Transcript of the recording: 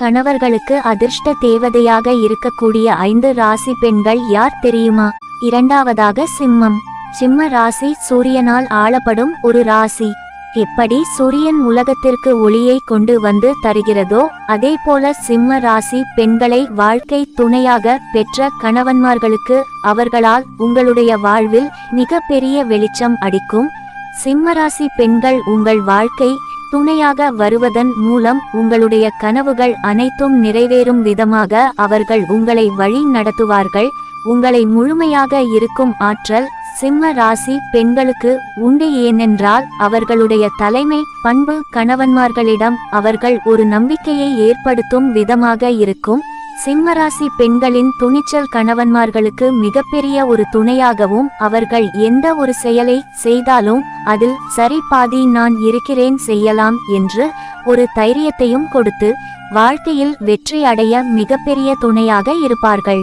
கணவர்களுக்கு அதிர்ஷ்ட தேவதையாக இருக்கக்கூடிய ஐந்து ராசி பெண்கள் யார் தெரியுமா? இரண்டாவதாக சிம்மம். சிம்ம ராசி சூரியனால் ஆளப்படும் ஒரு ராசி. எப்படி சூரியன் உலகத்திற்கு ஒளியை கொண்டு வந்து தருகிறதோ அதே போல சிம்ம ராசி பெண்களை வாழ்க்கை துணையாக பெற்ற கணவன்மார்களுக்கு அவர்களால் உங்களுடைய வாழ்வில் மிக பெரிய வெளிச்சம் அடிக்கும். சிம்மராசி பெண்கள் உங்கள் வாழ்க்கை துணையாக வருவதன் மூலம் உங்களுடைய கனவுகள் அனைத்தும் நிறைவேறும் விதமாக அவர்கள் உங்களை வழி நடத்துவார்கள். உங்களை முழுமையாக இருக்கும் ஆற்றல் சிம்ம ராசி பெண்களுக்கு உண்டு. ஏனென்றால் அவர்களுடைய தலைமை பண்பு கணவன்மார்களிடம் அவர்கள் ஒரு நம்பிக்கையை ஏற்படுத்தும் விதமாக இருக்கும். சிம்மராசி பெண்களின் துணிச்சல் கணவன்மார்களுக்கு மிகப்பெரிய ஒரு துணையாகவும் அவர்கள் எந்த ஒரு செயலை செய்தாலும் அதில் சரி பாதி நான் இருக்கிறேன் செய்யலாம் என்று ஒரு தைரியத்தையும் கொடுத்து வாழ்க்கையில் வெற்றி அடைய மிகப்பெரிய துணையாக இருப்பார்கள்.